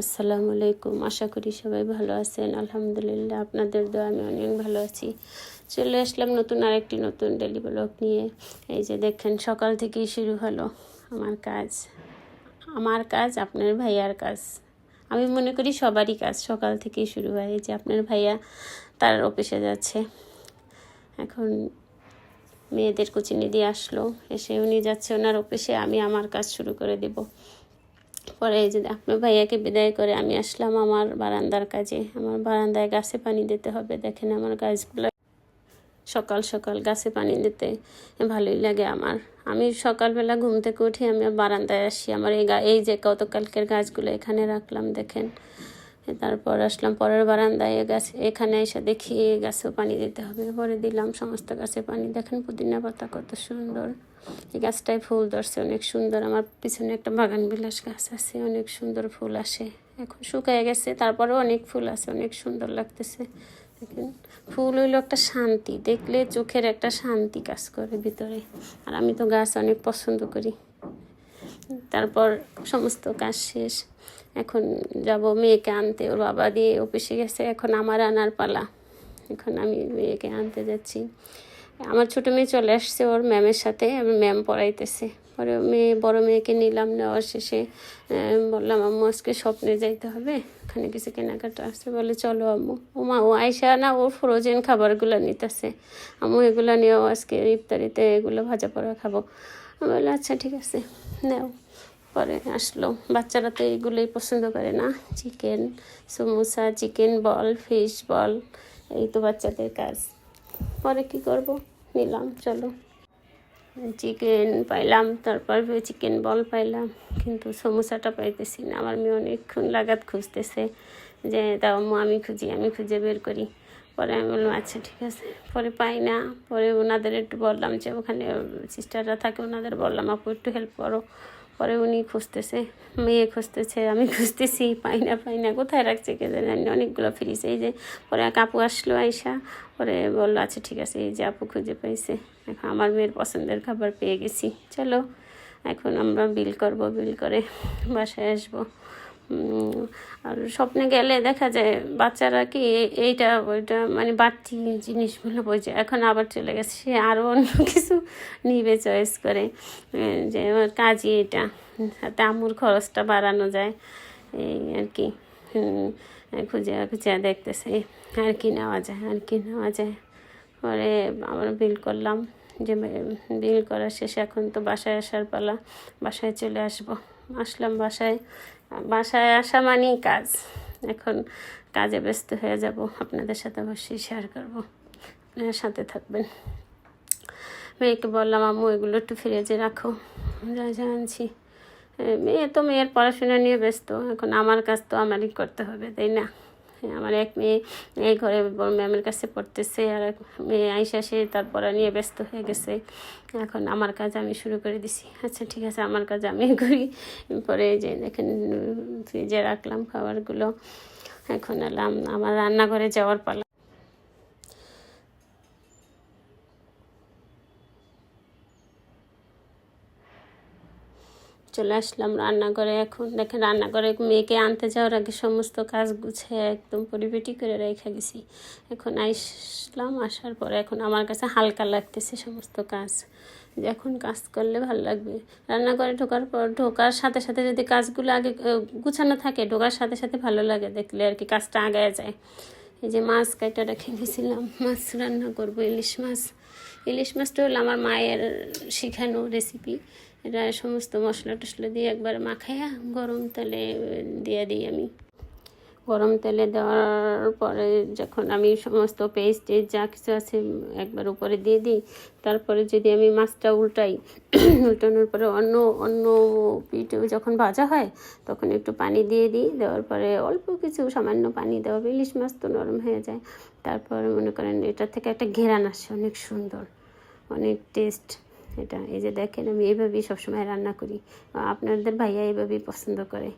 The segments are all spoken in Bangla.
আসসালামু আলাইকুম। আশা করি সবাই ভালো আছেন। আলহামদুলিল্লাহ আপনাদের দোয়া আমি অনেক ভালো আছি। চলে আসলাম নতুন আরেকটি নতুন ডেলি ব্লগ নিয়ে। এই যে দেখেন, সকাল থেকেই শুরু হলো আমার কাজ। আমার কাজ, আপনার ভাইয়ার কাজ। আমি মনে করি সবারই কাজ সকাল থেকেই শুরু হয়। এই যে আপনার ভাইয়া তার অফিসে যাচ্ছে। এখন মেয়েদের কোচিনে দিয়ে আসলো। এসে উনি যাচ্ছে ওনার অফিসে আমি আমার কাজ শুরু করে দেব। পরে এই যে আপনার ভাইয়াকে বিদায় করে আমি আসলাম আমার বারান্দার কাজে। আমার বারান্দায় গাছে পানি দিতে হবে। দেখেন আমার গাছগুলো সকাল সকাল গাছে পানি দিতে ভালোই লাগে আমার। আমি সকালবেলা ঘুম থেকে উঠে আমি বারান্দায় আসি। আমার এই এই যে গতকালকের গাছগুলো এখানে রাখলাম, দেখেন। তারপর আসলাম, পরের বারান্দায় গাছ, এখানে এসে দেখি গাছেও পানি দিতে হবে। পরে দিলাম সমস্ত গাছে পানি। দেখেন পুদিনা পাতা কত সুন্দর। এই গাছটায় ফুল ধরছে, অনেক সুন্দর। আমার পিছনে একটা বাগান বিলাস গাছ আছে, অনেক সুন্দর ফুল আসে। এখন শুকায় গেছে, তারপরেও অনেক ফুল আছে, অনেক সুন্দর লাগতেছে। দেখেন, ফুল হইল একটা শান্তি। দেখলে চোখের একটা শান্তি কাজ করে ভিতরে। আর আমি তো গাছ অনেক পছন্দ করি। তারপর সমস্ত কাজ শেষ। এখন যাব মেয়েকে আনতে। ওর বাবা দিয়ে অফিসে গেছে। এখন আমার আনার পালা। এখন আমি মেয়েকে আনতে যাচ্ছি। আমার ছোটো মেয়ে চলে আসছে ওর ম্যামের সাথে। আমি ম্যাম পড়াইতেছে। পরে মেয়ে, বড় মেয়েকে নিলাম। নেওয়ার শেষে বললাম, আম্মু, আজকে স্বপ্নে যাইতে হবে। ওখানে কিছু কেনাকাটা আছে। বলে, চলো, আম্মু। ও মা, ও আইসা না, ও ফ্রোজেন খাবারগুলো নিতেছে। আম্মু, এগুলো নিয়েও আজকে ইফতারিতে এগুলো ভাজা পড়া খাব। আমি বললাম আচ্ছা ঠিক আছে, নেও। পরে আসলো। বাচ্চারা তো এইগুলোই পছন্দ করে না। Chicken samosa chicken ball fish ball এই তো বাচ্চাদের কাজ। পরে কি করব? নিলাম, চলো। চিকেন পাইলাম, তারপর চিকেন বল পাইলাম, কিন্তু সমোসাটা পাইতেছি না। আমার মেয়ে অনেকক্ষণ লাগাত খুঁজতেছে যে তাও আমি খুঁজি, আমি খুঁজে বের করি। পরে আমি বললাম আচ্ছা ঠিক আছে। পরে পাই না। পরে ওনাদের একটু বললাম যে, ওখানে সিস্টাররা থাকে, ওনাদের বললাম, আপু, একটু হেল্প করো। পরে উনি খুঁজতেছে, মেয়ে খুঁজতেছে, আমি খুঁজতেছি, পাই না পাই না, কোথায় রাখছে কে জানি? অনেকগুলো ফ্রিজ এই যে, পরে এক আপু আসলো আইসা, পরে বলল আচ্ছা ঠিক আছে। এই যে, আপু খুঁজে পাইছে। এখন আমার মেয়ের পছন্দের খাবার পেয়ে গেছি। চলো, এখন আমরা বিল করব বিল করে বাসায় আসব। আর স্বপ্নে গেলে দেখা যায় বাচ্চারা কি এইটা ওইটা মানে বাড়তি জিনিসগুলো বোঝে। এখন আবার চলে গেছে, সে আরও অন্য কিছু নিবে চয়েস করে। যে আমার কাজই এটা, তাতে আমুর খরচটা বাড়ানো যায়, এই আর কি। খুঁজে খুঁজে দেখতেছে আর কি নেওয়া যায়, আর কি নেওয়া যায়। পরে আমরা বিল করলাম, যে বিল করার শেষে এখন তো বাসায় আসার পালা, বাসায় চলে আসব। আসলাম বাসায়। বাসায় আসা মানেই কাজ। এখন কাজে ব্যস্ত হয়ে যাব। আপনাদের সাথে অবশ্যই শেয়ার করব। আপনারা সাথে থাকবেন। মেয়েকে বললাম, আম্মু, এগুলো একটু ফ্রিজে রাখো। যা যা আনছি। মেয়ে তো মেয়ের পড়াশোনা নিয়ে ব্যস্ত। এখন আমার কাজ তো আমারই করতে হবে, তাই না? আমার এক মেয়ে, এই ঘরে ম্যামের কাছে পড়তেছে আর এক মেয়ে আইসা সে তারপর নিয়ে ব্যস্ত হয়ে গেছে। এখন আমার কাজ আমি শুরু করে দিছি। আচ্ছা ঠিক আছে, আমার কাজ আমি করি। পরে যে দেখেন ফ্রিজে রাখলাম খাবারগুলো। এখন এলাম, আমার রান্নাঘরে যাওয়ার পালা। চলে আসলাম রান্নাঘরে। এখন দেখেন রান্নাঘরে মেয়েকে আনতে যাওয়ার আগে সমস্ত কাজ গুছিয়ে একদম পরিপেটি করে রেখে গেছি। এখন আসলাম, আসার পরে এখন আমার কাছে হালকা লাগতেছে সমস্ত কাজ। এখন কাজ করলে ভালো লাগবে। রান্নাঘরে ঢোকার পর, ঢোকার সাথে সাথে যদি কাজগুলো আগে গুছানো থাকে, ঢোকার সাথে সাথে ভালো লাগে দেখলে আর কি কাজটা আগায় যায়। এই যে মাছ কাটা রেখে গেছিলাম, মাছ রান্না করব, ইলিশ মাছ। ইলিশ মাছটা হলো আমার মায়ের শেখানো রেসিপি এটা সমস্ত মশলা টশলা দিয়ে একবার মাখাইয়া গরম তেলে দিয়ে দিই আমি গরম তেলে দেওয়ার পরে যখন আমি সমস্ত পেস্ট যা কিছু আছে একবার উপরে দিয়ে দিই, তারপরে যদি আমি মাছটা উল্টাই, উল্টানোর পরে অন্য অন্য পিঠে যখন ভাজা হয়, তখন একটু পানি দিয়ে দিই, দেওয়ার পরে অল্প কিছু সামান্য পানি দেওয়া হবে। ইলিশ মাছ তো নরম হয়ে যায় তারপরে মনে করেন এটা থেকে একটা ঘেরান আসে, অনেক সুন্দর, অনেক টেস্ট এটা। এই যে দেখেন, আমি এইভাবেই সবসময় রান্না করি। আপনাদের ভাইয়া এইভাবেই পছন্দ করে।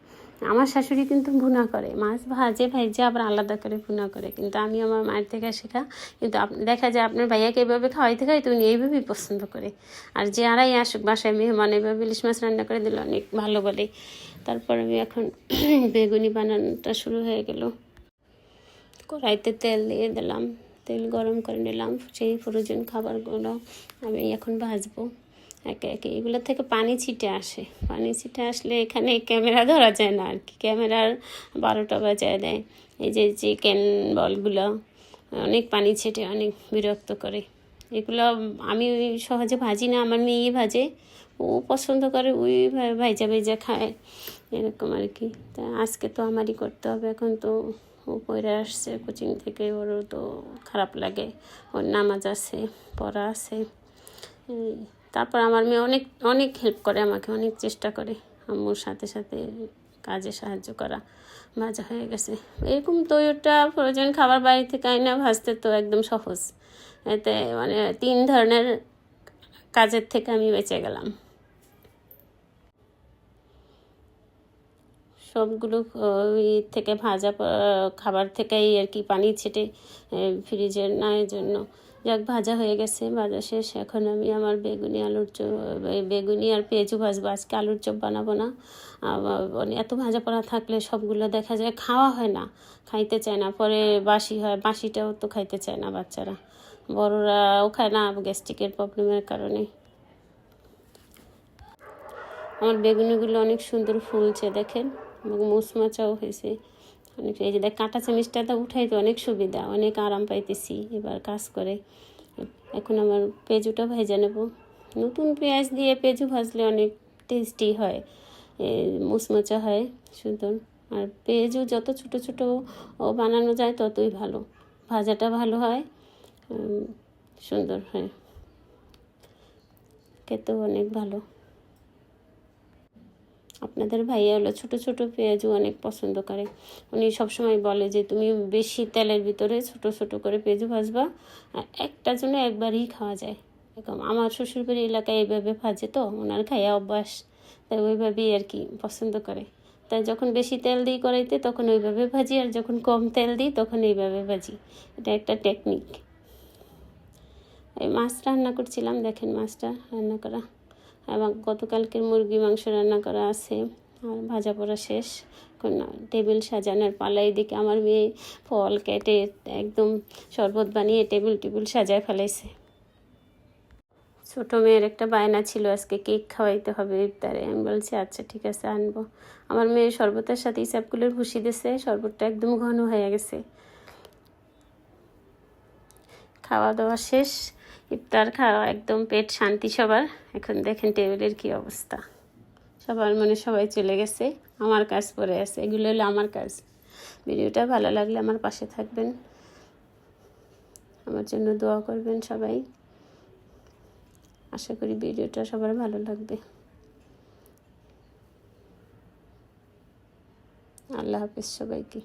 আমার শাশুড়ি কিন্তু ভুনা করে। মাছ ভাজে ভাইজে আবার আলাদা করে ভুনা করে। কিন্তু আমি আমার মায়ের থেকে শেখা, কিন্তু দেখা যায় আপনার ভাইয়াকে এইভাবে খাওয়াইতে খাওয়াইতে উনি এইভাবেই পছন্দ করে। আর যে আড়াই আসুক বাসায় মেহমান এইভাবে ইলিশ মাছ রান্না করে দিলে অনেক ভালো বলে। তারপর আমি এখন বেগুনি বানানোটা শুরু হয়ে গেল। কড়াইতে তেল দিয়ে দিলাম। তেল গরম করে নিলাম, সেই প্রয়োজন খাবারগুলো আমি এখন ভাজবো। একে একে, এগুলো থেকে পানি ছিটে আসে। পানি ছিটে আসলে এখানে ক্যামেরা ধরা যায় না আর কি ক্যামেরার বারোটা বাজায় দেয়। এই যে চিকেন বলগুলো, অনেক পানি ছেটে, অনেক বিরক্ত করে। এগুলো আমি সহজে ভাজি না, আমার মেয়ে ভাজে। ও পছন্দ করে, ওই ভাইজা ভাইজা খায়। এরকম আর কি তা আজকে তো আমারই করতে হবে, এখন তো ও পড়ে আসছে, কোচিং থেকে ওরও তো খারাপ লাগে। ওর নামাজ আছে, পড়া আছে। তারপর আমার মেয়ে অনেক অনেক হেল্প করে আমাকে, অনেক চেষ্টা করে আম্মুর সাথে সাথে কাজে সাহায্য করা। ভাজা হয়ে গেছে। এরকম তৈরটা প্রয়োজন, খাবার বাড়ি থেকে আইনা ভাজতে তো একদম সহজ। এতে মানে তিন ধরনের কাজের থেকে আমি বেঁচে গেলাম। সবগুলো থেকে ভাজা খাবার থেকেই আর কি পানি ছেটে ফ্রিজে নেওয়ার জন্য। যাক, ভাজা হয়ে গেছে, ভাজা শেষ। এখন আমি আমার বেগুনি আলুর চপ বেগুনি আর পেঁয়াজু ভাজবো। আজকে আলুর চপ বানাবো না। মানে এত ভাজা পড়া থাকলে সবগুলো দেখা যায় খাওয়া হয় না, খাইতে চায় না। পরে বাসি হয়, বাসিটাও তো খাইতে চায় না বাচ্চারা। বড়রাও খায় না গ্যাস্ট্রিকের প্রবলেমের কারণে। আমার বেগুনিগুলো অনেক সুন্দর ফুলছে, দেখেন। মুচমাচাও হয়েছে। অনেক এই যে দেখ, কাঁটা চামিচটা তো উঠাইতে অনেক সুবিধা, অনেক আরাম পাইতেছি এবার কাজ করে। এখন আমার পেঁজুটা ভেজে নেব। নতুন পেঁয়াজ দিয়ে পেঁজু ভাজলে অনেক টেস্টি হয় মুচমোচা হয়, সুন্দর। আর পেঁয়াজু যত ছোট ছোট ও বানানো যায় ততই ভালো, ভাজাটা ভালো হয় সুন্দর হয়। খেতেও অনেক ভালো। আপনাদের ভাইয়া হলো ছোট ছোট পেঁয়াজও অনেক পছন্দ করে। উনি সবসময় বলে যে, তুমি বেশি তেলের ভিতরে ছোট ছোট করে পেঁয়াজু ভাজবা একটা জন্য একবারই খাওয়া যায়। এরকম আমার শ্বশুরবাড়ি এলাকায় এইভাবে ভাজে তো, ওনার খাইয়া অভ্যাস। তাই ওইভাবেই আর কি পছন্দ করে। তাই যখন বেশি তেল দিই করাইতে তখন ওইভাবে ভাজি, আর যখন কম তেল দিই, তখন এইভাবে ভাজি। এটা একটা টেকনিক। এই মাছ রান্না করছিলাম, দেখেন মাছটা রান্না করা। এবং গতকালকের মুরগি মাংস রান্না করা আছে আর ভাজা পড়া শেষ। এখন টেবিল সাজানোর পালা এদিকে আমার মেয়ে ফল কেটে একদম শরবত বানিয়ে টেবিল টেবিল সাজায় ফেলাইছে। ছোটো মেয়ের একটা বায়না ছিল, আজকে কেক খাওয়াইতে হবে ইফতারে আমি বলছি আচ্ছা ঠিক আছে, আনব। আমার মেয়ে শরবতের সাথে ইসাবগুলোর ভুসি দিয়েছে শরবতটা একদম ঘন হয়ে গেছে। খাওয়া দাওয়া শেষ। ইফতার খাওয়া একদম পেট শান্তি সবার। এখন দেখেন টেবিলের কি অবস্থা। সবার মনে সবাই চলে গেছে, আমার কাজ পড়ে আছে। এগুলো হলো আমার কাজ। ভিডিওটা ভালো লাগলে আমার পাশে থাকবেন। আমার জন্য দোয়া করবেন সবাই। আশা করি ভিডিওটা সবার ভালো লাগবে। আল্লাহ হাফিজ সবাইকে।